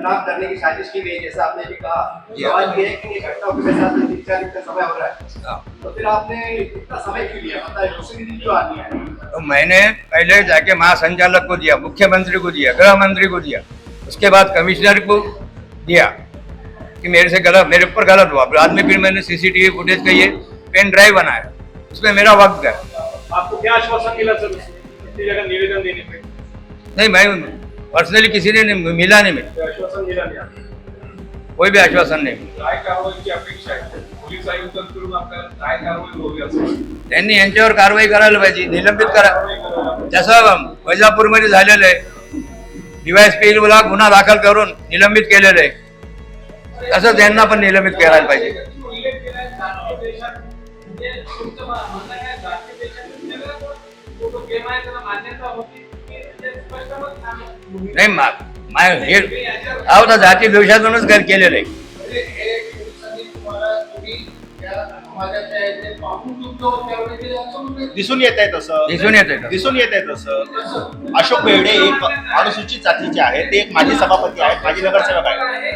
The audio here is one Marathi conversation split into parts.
बदनाम करने की साजिश की गई जैसा आपने भी कहा। जी। सवाल ये है कि ये घटना के साथ तीन चार दिन का समय हो रहा है। तो फिर आपने इतना समय क्यों लिया? बताइए दूसरी दिन क्यों आनी है? तो मैंने पहले जाके महासंचालक को दिया मुख्यमंत्री को दिया गृह मंत्री को दिया। उसके बाद कमिश्नर को दिया कि मेरे से गलत मेरे ऊपर गलत हुआ। बाद में फिर मैंने सीसीटीवी फुटेज का ये पेन ड्राइव बनाया। उसमें मेरा वक्त गया आपको क्या आश्वासन मिला सर जगह निवेदन देने पे? नहीं मैं पर्सनली किसी ने नहीं मिला नहीं मिला. कोई भी आश्वासन नहीं? त्यांनी यांच्यावर कारवाई करायला पाहिजे निलंबित करा. जसं वैजापूरमध्ये झालेलं आहे डीवायएसपीला गुन्हा दाखल करून निलंबित केलेलं आहे तसंच यांना पण निलंबित करायला पाहिजे. मान्यता होती. नाही. नाही मा- मा- हे अहो तर जाती द्वेषातूनच कर केलेलं आहे. दिसून येत आहे तसं. दिसून येत आहे दिसून येत आहे तसं. अशोक बेर्डे एक अनुसूचित जातीचे आहेत. ते एक माजी सभापती आहेत माजी नगरसेवक आहेत.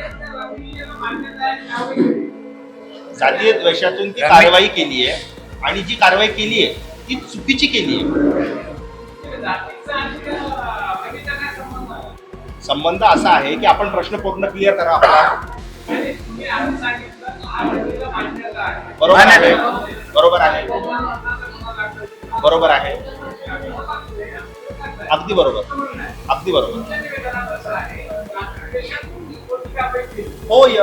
जातीय द्वेषातून ती कारवाई केली आहे आणि जी कारवाई केली आहे ती चुकीची केली आहे. संबंध असा आहे की आपण प्रश्न पूर्ण क्लिअर करा बरोबर आहे. बरोबर आहे. बरोबर आहे. अगदी बरोबर. अगदी बरोबर. हो य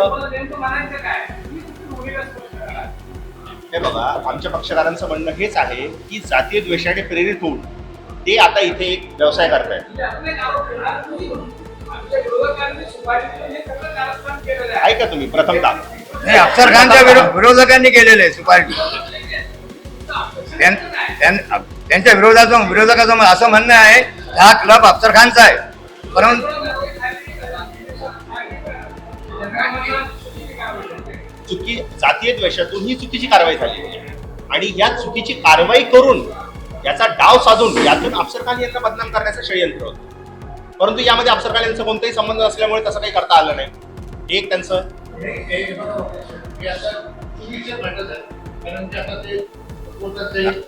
हे बघा आमच्या पक्षकारांचं म्हणणं हेच आहे की जातीय द्वेषाने प्रेरित होऊन ते आता इथे एक व्यवसाय करतायत. ऐका तुम्ही प्रथमतः नाही अफसर खानच्या विरो- विरोधकांनी केलेलं आहे सुपारी. त्यां- त्यां- त्यांच्या विरोधाचं विरोधकाचं असं म्हणणं आहे हा क्लब अफसर खानचा आहे. परंतु चुकी जातीय द्वेषातून ही चुकीची कारवाई झाली. आहे. आणि या चुकीची कारवाई करून याचा डाव साधून यातून अफसर खान यांना बदनाम करण्याचं षडयंत्र होतं. परंतु यामध्ये अफसर खान यांचा कोणताही संबंध नसल्यामुळे तसं काही करता आलं नाही हे एक त्यांचं हे हे. हे.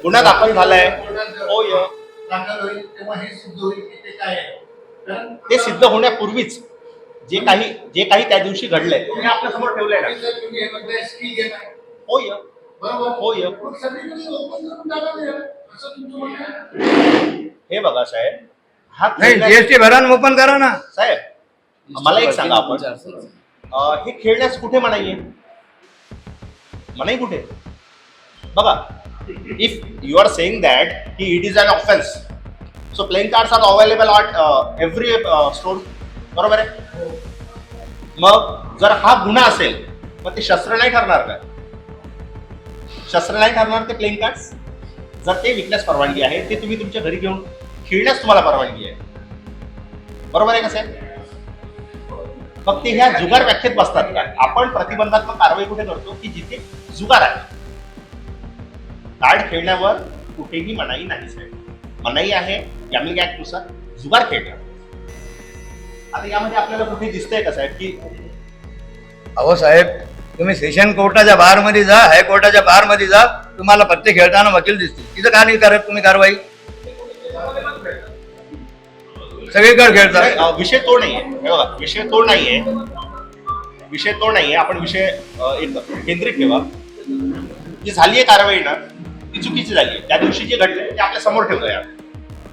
गुन्हा दाखल झालाय. हे की ते सिद्ध होण्यापूर्वीच जे काही जे काही त्या दिवशी घडलंय आपल्यासमोर ठेवलंय ना हे होय होय. आहे? हे बघा साहेब हा नाही जीएसटी भरण ओपन करा ना. साहेब मला एक सांगा आपण. अं, हे खेळण्यास कुठे मनाई आहे? मनाई कुठे? बघा if you are saying that की it is an offence so playing cards are available at every store बरोबर आहे? मग जर हा गुन्हा असेल मग ते शस्त्र नाही ठरणार का? शस्त्र नाही ठरणार ते प्लेइंग कार्ड्स जर ते विकण्यास परवानगी आहे ते तुम्ही तुमच्या घरी घेऊन खेळण्यास तुम्हाला परवानगी आहे. बरोबर आहे का साहेब? मग ते ह्या जुगार व्याख्येत बसतात का? आपण प्रतिबंधात्मक कारवाई कुठे करतो? की जिथे जुगार आहे. कार्ड खेळण्यावर कुठेही मनाई नाही साहेब. मनाई आहे गॅमिंग ऍक्टनुसार जुगार खेळण्यावर आता यामध्ये आपल्याला कुठे दिसतंय का साहेब की अहो साहेब तुम्ही सेशन कोर्टाच्या बाहेर मध्ये जा हायकोर्टाच्या बाहेर मध्ये जा तुम्हाला पत्ते खेळताना वकील दिसतील. तिथं का नाही करत तुम्ही कारवाई? सगळीकडे नाही, खेळता अं, विषय तो नाहीये. हे बघा विषय तो नाहीये. विषय तो नाहीये. आपण विषय अं, एक केंद्रित ठेवा. जी झाली आहे कारवाई ना ती चुकीची झाली आहे त्या दिवशी जे घडलंय ते आपल्यासमोर ठेवलंय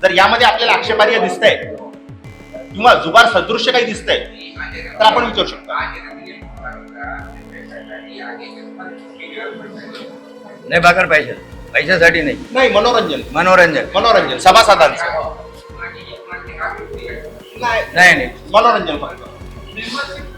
जर यामध्ये आपल्याला आक्षेपार्ह दिसतंय किंवा जुगार सदृश्य काही दिसतंय तर आपण विचारू शकतो. नाही भाकर पैसे पैशासाठी नाही. नाही मनोरंजन. मनोरंजन. मनोरंजन सभासदांचं. नाही नाही. मनोरंजन मेंबरशिप